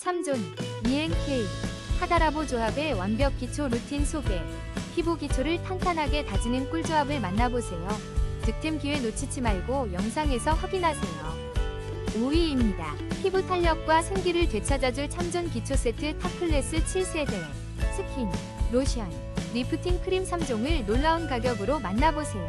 참존, ENK, 하다라보 조합의 완벽 기초 루틴 소개. 피부 기초를 탄탄하게 다지는 꿀조합을 만나보세요. 득템 기회 놓치지 말고 영상에서 확인하세요. 5위입니다. 피부 탄력과 생기를 되찾아줄 참존 기초 세트 탑클래스 7세대. 스킨, 로션, 리프팅 크림 3종을 놀라운 가격으로 만나보세요.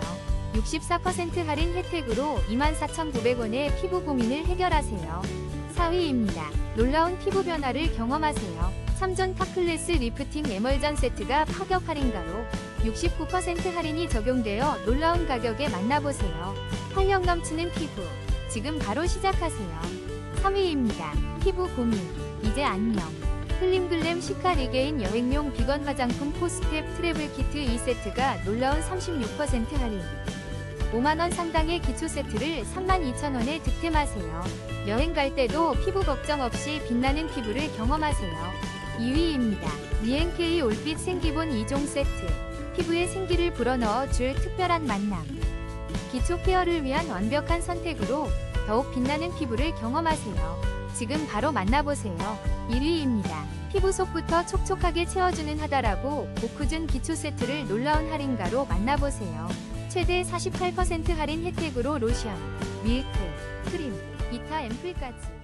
64% 할인 혜택으로 24,900원의 피부 고민을 해결하세요. 4위입니다. 놀라운 피부 변화를 경험하세요. 3전 탑클래스 리프팅 에멀전 세트가 파격 할인가로 69% 할인이 적용되어 놀라운 가격에 만나보세요. 활력 넘치는 피부. 지금 바로 시작하세요. 3위입니다. 피부 고민. 이제 안녕. 클림글램 시카 리게인 여행용 비건 화장품 포스텝 트래블 키트 2세트가 놀라운 36% 할인. 5만원 상당의 기초 세트를 32,000원에 득템하세요. 여행 갈 때도 피부 걱정 없이 빛나는 피부를 경험하세요. 2위입니다. ENK 올빛 생기본 2종 세트. 피부에 생기를 불어넣어 줄 특별한 만남. 기초 케어를 위한 완벽한 선택으로 더욱 빛나는 피부를 경험하세요. 지금 바로 만나보세요. 1위입니다. 피부 속부터 촉촉하게 채워주는 하다라고 오크준 기초 세트를 놀라운 할인가로 만나보세요. 최대 48% 할인 혜택으로 로션, 밀크, 크림, 비타 앰플까지